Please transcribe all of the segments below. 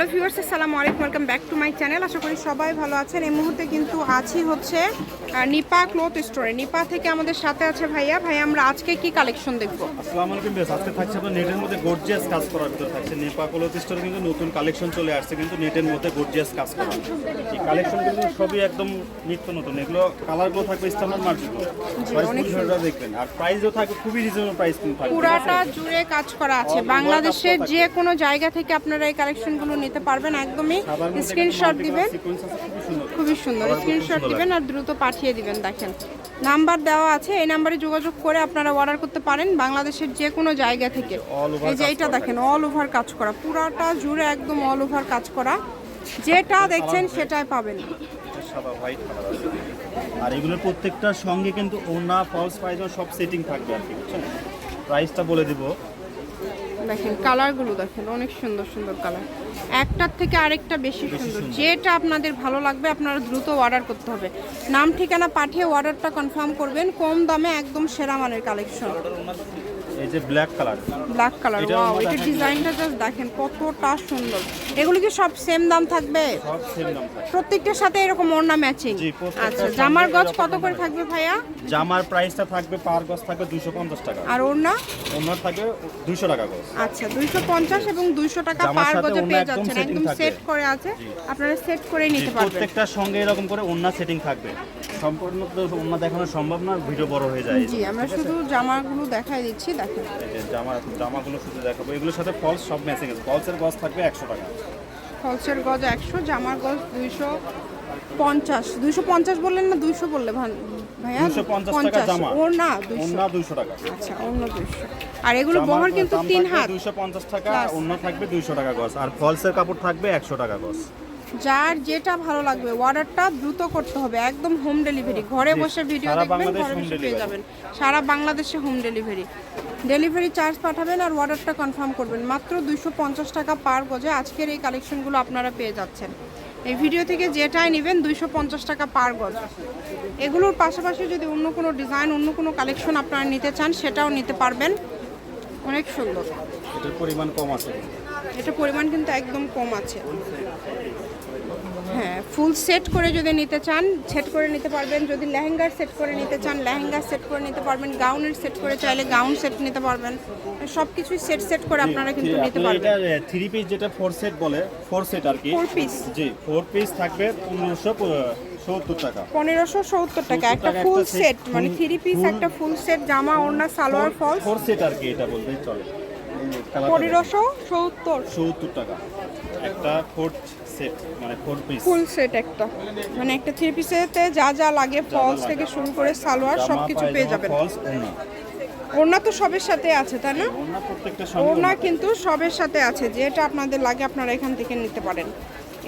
Hello viewers আসসালামু আলাইকুম welcome back to my channel. আশা করি সবাই ভালো আছেন। এই মুহূর্তে কিন্তু আছি হচ্ছে নিপা ক্লথ স্টোরে। নিপা থেকে আমাদের সাথে আছে ভাইয়া। ভাইয়া আমরা আজকে কি কালেকশন দেখব? আসসালামু আলাইকুম বেশ আজকে থাকছে আপনার নেটের মধ্যে গর্জিয়াস কাজ করার ভিতর থাকছে। নেপা কলথ স্টোরে কিন্তু নতুন কালেকশন চলে আসছে কিন্তু নেটের মধ্যে গর্জিয়াস কাজ করা। এই কালেকশন কিন্তু সবই একদম নিত্য নতুন। এগুলো কালারগুলো থাকবে স্ট্যান্ডার্ড প্রাইস দেখবেন। আর প্রাইসও থাকবে খুবই রিজনেবল প্রাইস কিন্তু থাকবে। পুরাটা জুড়ে কাজ করা আছে। বাংলাদেশের যে কোনো জায়গা থেকে আপনারা এই কালেকশনগুলো নিতে পারবেন একদমই স্ক্রিনশট দিবেন। খুবই সুন্দর। স্ক্রিনশট দিবেন আর দ্রুত পাঠিয়ে দিবেন দেখেন। নাম্বার দেওয়া আছে এই নাম্বারে যোগাযোগ করে আপনারা অর্ডার করতে পারেন বাংলাদেশের যে কোনো জায়গা থেকে। এই যে এইটা দেখেন অল ওভার কাজ করা। পুরাটা জুড়ে একদম অল ওভার কাজ করা। যেটা দেখছেন সেটাই পাবেন। আর এগুলোর প্রত্যেকটার সঙ্গে কিন্তু ওনা ফলস প্রাইস সব সেটিং থাকবে আর কি বুঝছেন? প্রাইসটা বলে দিব। দেখেন কালারগুলো দেখেন অনেক সুন্দর সুন্দর কালার। একটার থেকে আরেকটা বেশি সুন্দর। যেটা আপনাদের ভালো লাগবে আপনারা দ্রুত অর্ডার করতে হবে। নাম ঠিকানা পাঠিয়ে অর্ডারটা কনফার্ম করবেন। কম দামে একদম সেরা মানের কালেকশন এই যে black colour black colour wow এটা ডিজাইনটা জাস্ট দেখেন কতটা সুন্দর। এগুলো কি সব সেম দাম থাকবে? সব সেম দাম থাকে প্রত্যেকটার সাথে এরকম ওড়না ম্যাচিং আচ্ছা জামার গজ কত করে থাকবে ভাইয়া? জামার প্রাইসটা থাকবে পার গজ থাকবে দুশো পঞ্চাশ টাকা। আর ওড়না? ওনার থাকবে দুশো টাকা গজ। আচ্ছা দুইশো পঞ্চাশ এবং দুইশো টাকা জামার পার গজে পেয়ে যাচ্ছেন। একদম সেট করে আছে। আপনারা সেট করে নিতে পারবেন। প্রত্যেকটার সঙ্গে এরকম করে ওন্না সেটিং থাকবে। সম্পূর্ণ তো ওন্না দেখানো সম্ভব না ভিডিও বড় হয়ে যায়। জি আমরা শুধু জামাগুলো দেখাই দিচ্ছি জামা জামাগুলো শুধু দেখাবো। এগুলোর সাথে ফলস সব ম্যাচিং আছে। ফলসের গজ থাকবে একশো টাকা। ফলসের গজ একশো জামার গজ দুইশো পঞ্চাশ। দুইশো পঞ্চাশ বললেন না দুইশো বললে ভাইয়া? 250 টাকা জামা। ওর না দুইশো। টাকা। আচ্ছা অন্য দুইশো। আর এগুলো বহর কিন্তু তিন হাত। দুইশো পঞ্চাশ টাকা। অন্য থাকবে দুইশো টাকা গজ। আর ফলসের কাপড় থাকবে একশো টাকা গজ। যার যেটা ভালো লাগবে অর্ডারটা দ্রুত করতে হবে একদম হোম ডেলিভারি ঘরে বসে ভিডিও দেখবেন ঘরে বসে পেয়ে যাবেন। সারা বাংলাদেশে হোম ডেলিভারি ডেলিভারি চার্জ পাঠাবেন আর অর্ডারটা কনফার্ম করবেন। মাত্র দুইশো পঞ্চাশ টাকা পার গজে আজকের এই কালেকশনগুলো আপনারা পেয়ে যাচ্ছেন। এই ভিডিও থেকে যেটাই নেবেন দুইশো পঞ্চাশ টাকা পার গজ। এগুলোর পাশাপাশি যদি অন্য কোনো ডিজাইন অন্য কোনো কালেকশন আপনারা নিতে চান সেটাও নিতে পারবেন। অনেক সুন্দর। এটার পরিমাণ কম আছে। এটা পরিমাণ কিন্তু একদম কম আছে। ফুল সেট করে যদি নিতে চান সেট করে নিতে পারবেন। যদি লেহেঙ্গার সেট করে নিতে চান লেহেঙ্গার সেট করে নিতে পারবেন। গাউনের সেট করে চাইলে গাউন সেট নিতে পারবেন। সব কিছুই সেট সেট করে আপনারা কিন্তু নিতে পারবেন। এটা থ্রি পিস যেটা ফোর সেট বলে ফোর সেট আর কি। ফোর পিস জি ফোর পিস থাকবে পনেরোশো সত্তর টাকা। পনেরোশো সত্তর টাকা একটা ফুল সেট মানে থ্রি পিস একটা ফুল সেট জামা ওড়না সালোয়ার ফলস। ফোর সেট আর কি এটা বলতেই চলে। পনেরোশো সত্তর। সত্তর টাকা। একটা ফোর সেট মানে ফোর পিস ফুল সেট একটা। মানে একটা থ্রি পিসেতে যা যা লাগে ফলস থেকে শুরু করে সালোয়ার সব কিছু পেয়ে যাবেন। ফলস ওড়না তো সবের সাথে আছে তাই না? ওড়না। কিন্তু সবের সাথে আছে যেটা আপনাদের লাগে আপনারা এখান থেকে নিতে পারেন।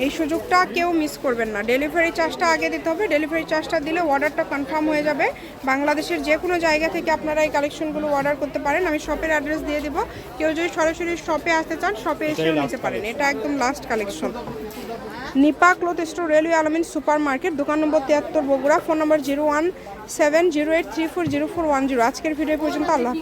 এই সুযোগটা কেউ মিস করবেন না। ডেলিভারি চার্জটা আগে দিতে হবে। ডেলিভারি চার্জটা দিলে অর্ডারটা কনফার্ম হয়ে যাবে। বাংলাদেশের যে কোনো জায়গা থেকে আপনারা এই কালেকশনগুলো অর্ডার করতে পারেন। আমি শপের অ্যাড্রেস দিয়ে দিব। কেউ যদি সরাসরি শপে আসতে চান শপে এসেও নিতে পারেন। এটা একদম last collection Nipa cloth store railway Almin super market দোকান নম্বর তিয়াত্তর Bogura. Phone number zero one seven zero eight three four zero four one zero আজকের ভিডিও পর্যন্ত। আল্লাহ